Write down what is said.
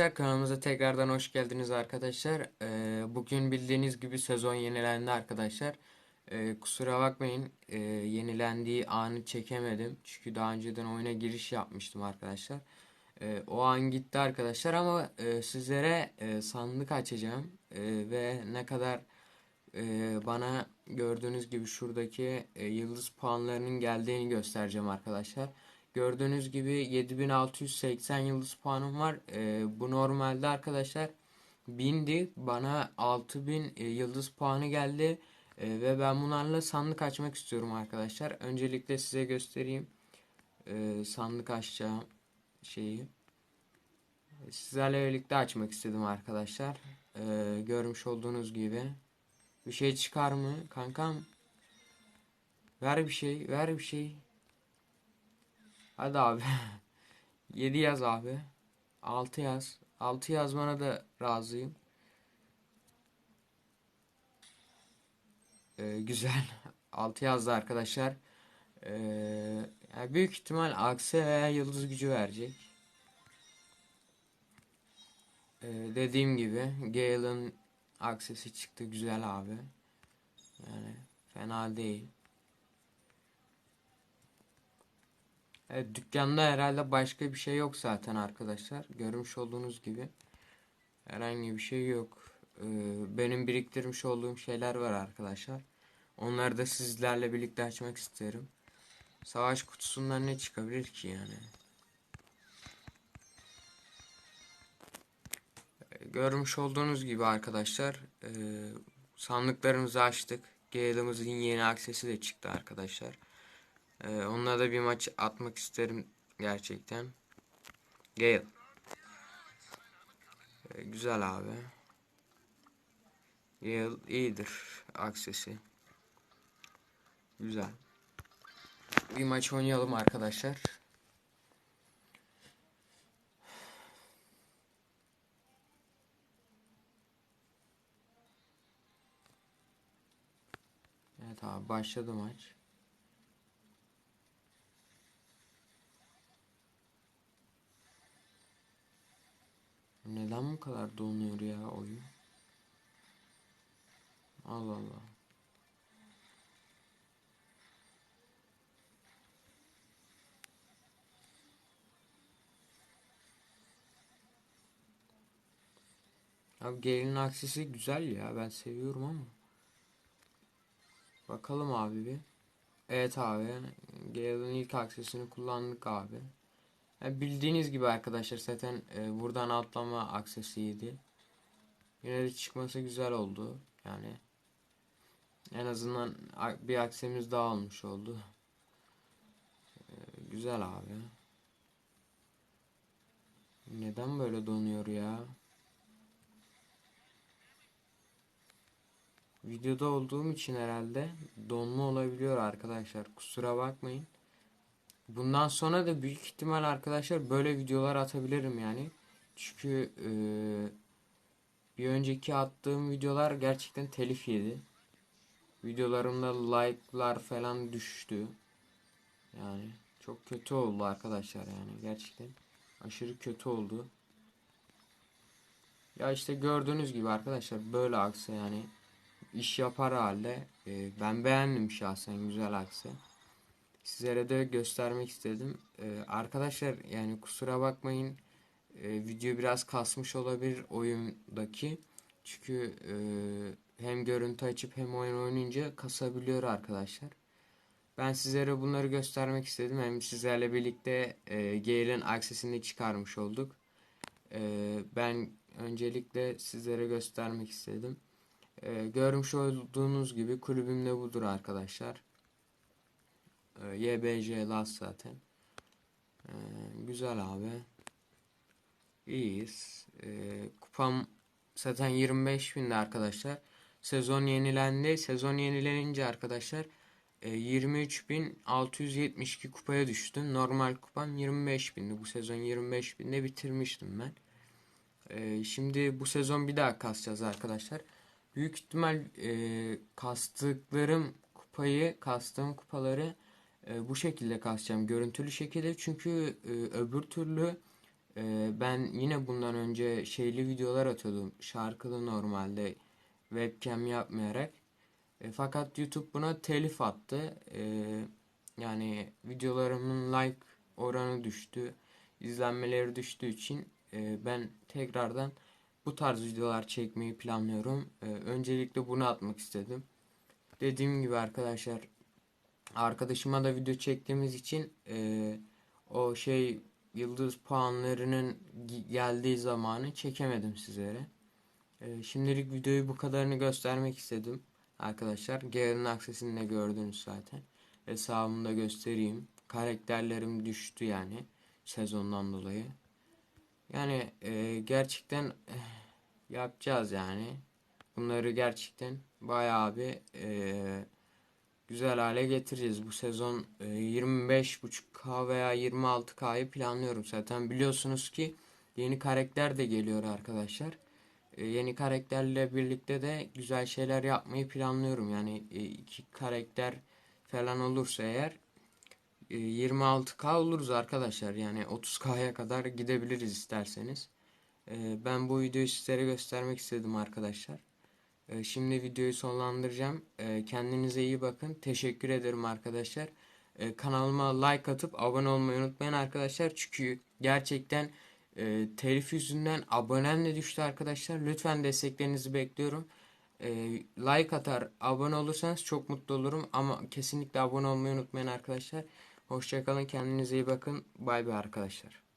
Arkadaşlar kanalımıza tekrardan hoş geldiniz arkadaşlar. Ee, bugün bildiğiniz gibi sezon yenilendi arkadaşlar. Ee, kusura bakmayın ee, yenilendiği anı çekemedim. Çünkü daha önceden oyuna giriş yapmıştım arkadaşlar. Ee, o an gitti arkadaşlar ama e, sizlere e, sandık açacağım. E, ve ne kadar e, bana gördüğünüz gibi şuradaki e, yıldız puanlarının geldiğini göstereceğim arkadaşlar. Gördüğünüz gibi 7680 yıldız puanım var. Ee, bu normalde arkadaşlar 1000'di. Bana 6000 e, yıldız puanı geldi. Ee, ve ben bunlarla sandık açmak istiyorum arkadaşlar. Öncelikle size göstereyim. Ee, sandık açacağım şeyi. Sizlerle birlikte açmak istedim arkadaşlar. Ee, görmüş olduğunuz gibi. Bir şey çıkar mı kankam? Ver bir şey, ver bir şey. Hadi abi. 7 yaz abi. 6 yaz. 6 yazmana da razıyım. Ee, güzel. 6 yazdı arkadaşlar. Ee, yani büyük ihtimal aksi veya yıldız gücü verecek. Ee, dediğim gibi Gale'ın aksesi çıktı güzel abi. Yani fena değil. Evet, dükkanda herhalde başka bir şey yok zaten arkadaşlar. Görmüş olduğunuz gibi. Herhangi bir şey yok. Ee, benim biriktirmiş olduğum şeyler var arkadaşlar. Onları da sizlerle birlikte açmak isterim. Savaş kutusundan ne çıkabilir ki yani? Ee, görmüş olduğunuz gibi arkadaşlar. E, sandıklarımızı açtık. Gale'ımızın yeni aksesi de çıktı arkadaşlar. Ee, onunla da bir maç atmak isterim gerçekten. Gale. Ee, güzel abi. Gale iyidir aksesi. Güzel. Bir maç oynayalım arkadaşlar. Evet abi başladı maç. Neden bu kadar donuyor ya oyun? Allah Allah. Abi gelin aksesi güzel ya ben seviyorum ama. Bakalım abi bir. Evet abi. Gale'ın ilk aksesini kullandık abi. Yani bildiğiniz gibi arkadaşlar zaten e, buradan atlama aksesiydi. Yine çıkması güzel oldu. Yani en azından bir aksemiz daha olmuş oldu. E, güzel abi. Neden böyle donuyor ya? Videoda olduğum için herhalde donma olabiliyor arkadaşlar. Kusura bakmayın. Bundan sonra da büyük ihtimal arkadaşlar böyle videolar atabilirim yani. Çünkü e, bir önceki attığım videolar gerçekten telif yedi. Videolarımda like'lar falan düştü. Yani çok kötü oldu arkadaşlar yani gerçekten aşırı kötü oldu. Ya işte gördüğünüz gibi arkadaşlar böyle aksa yani iş yapar halde e, ben beğendim şahsen güzel aksa sizlere de göstermek istedim. Ee, arkadaşlar yani kusura bakmayın e, video biraz kasmış olabilir oyundaki. Çünkü e, hem görüntü açıp hem oyun oynayınca kasabiliyor arkadaşlar. Ben sizlere bunları göstermek istedim. Hem sizlerle birlikte e, Gale'in aksesini çıkarmış olduk. E, ben öncelikle sizlere göstermek istedim. E, görmüş olduğunuz gibi kulübüm de budur arkadaşlar. Ee, YBC Last zaten. Ee, güzel abi. İyiyiz. Ee, kupam zaten 25 binde arkadaşlar. Sezon yenilendi. Sezon yenilenince arkadaşlar e, 23.672 kupaya düştüm. Normal kupam 25 bindi. Bu sezon 25 binde bitirmiştim ben. E, şimdi bu sezon bir daha kasacağız arkadaşlar. Büyük ihtimal e, kastıklarım kupayı, kastığım kupaları e, bu şekilde kasacağım görüntülü şekilde çünkü e, öbür türlü Ee, ben yine bundan önce şeyli videolar atıyordum. Şarkılı normalde webcam yapmayarak. E, fakat YouTube buna telif attı. E, yani videolarımın like oranı düştü. izlenmeleri düştüğü için e, ben tekrardan bu tarz videolar çekmeyi planlıyorum. E, öncelikle bunu atmak istedim. Dediğim gibi arkadaşlar arkadaşıma da video çektiğimiz için e, o şey yıldız puanlarının geldiği zamanı çekemedim sizlere. E, şimdilik videoyu bu kadarını göstermek istedim arkadaşlar. Galerin aksesini de gördünüz zaten. Hesabımı da göstereyim. Karakterlerim düştü yani sezondan dolayı. Yani e, gerçekten eh, yapacağız yani. Bunları gerçekten bayağı bir e, güzel hale getireceğiz. Bu sezon e, 25.5K veya 26K'yı planlıyorum. Zaten biliyorsunuz ki yeni karakter de geliyor arkadaşlar. E, yeni karakterle birlikte de güzel şeyler yapmayı planlıyorum. Yani e, iki karakter falan olursa eğer e, 26K oluruz arkadaşlar. Yani 30K'ya kadar gidebiliriz isterseniz. E, ben bu videoyu sizlere göstermek istedim arkadaşlar. E, Şimdi videoyu sonlandıracağım. E, Kendinize iyi bakın. Teşekkür ederim arkadaşlar. E, Kanalıma like atıp abone olmayı unutmayın arkadaşlar. Çünkü gerçekten e, telif yüzünden abonem de düştü arkadaşlar. Lütfen desteklerinizi bekliyorum. Like atar, abone olursanız çok mutlu olurum. Ama kesinlikle abone olmayı unutmayın arkadaşlar. Hoşçakalın. Kendinize iyi bakın. Bay bay arkadaşlar.